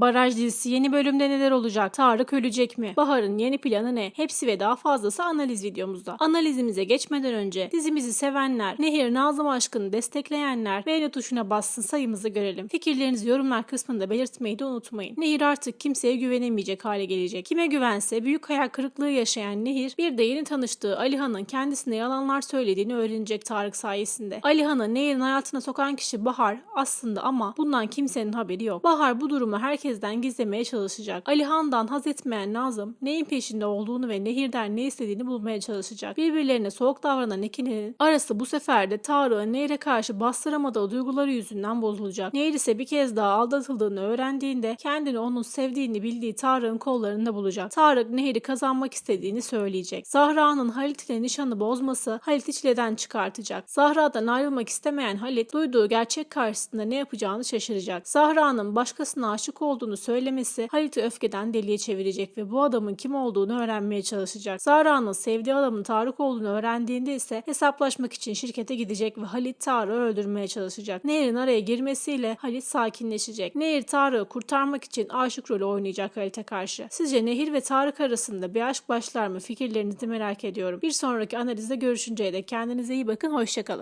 Baraj dizisi yeni bölümde neler olacak? Tarık ölecek mi? Bahar'ın yeni planı ne? Hepsi ve daha fazlası analiz videomuzda. Analizimize geçmeden önce dizimizi sevenler, Nehir Nazım aşkını destekleyenler beğeni tuşuna bassın sayımızı görelim. Fikirlerinizi yorumlar kısmında belirtmeyi de unutmayın. Nehir artık kimseye güvenemeyecek hale gelecek. Kime güvense büyük hayal kırıklığı yaşayan Nehir bir de yeni tanıştığı Alihan'ın kendisine yalanlar söylediğini öğrenecek Tarık sayesinde. Alihan'ı Nehir'in hayatına sokan kişi Bahar aslında ama bundan kimsenin haberi yok. Bahar bu durumu herkesten gizlemeye çalışacak. Alihan'dan haz etmeyen Nazım neyin peşinde olduğunu ve Nehir'den ne istediğini bulmaya çalışacak. Birbirlerine soğuk davranan ikilinin arası bu sefer de Tarık'ın Nehir'e karşı bastıramadığı duyguları yüzünden bozulacak. Nehir ise bir kez daha aldatıldığını öğrendiğinde kendini onun sevdiğini bildiği Tarık'ın kollarında bulacak. Tarık Nehir'i kazanmak istediğini söyleyecek. Zahra'nın Halit ile nişanı bozması Halit'i çileden çıkartacak. Zahra'dan ayrılmak istemeyen Halit duyduğu gerçek karşısında ne yapacağını şaşıracak. Zahra'nın başkasına aşık olduğunu söylemesi Halit'i öfkeden deliye çevirecek ve bu adamın kim olduğunu öğrenmeye çalışacak. Zahra'nın sevdiği adamın Tarık olduğunu öğrendiğinde ise hesaplaşmak için şirkete gidecek ve Halit Tarık'ı öldürmeye çalışacak. Nehir'in araya girmesiyle Halit sakinleşecek. Nehir Tarık'ı kurtarmak için aşık rolü oynayacak Halit'e karşı. Sizce Nehir ve Tarık arasında bir aşk başlar mı? Fikirlerinizi merak ediyorum. Bir sonraki analizde görüşünceye dek kendinize iyi bakın. Hoşçakalın.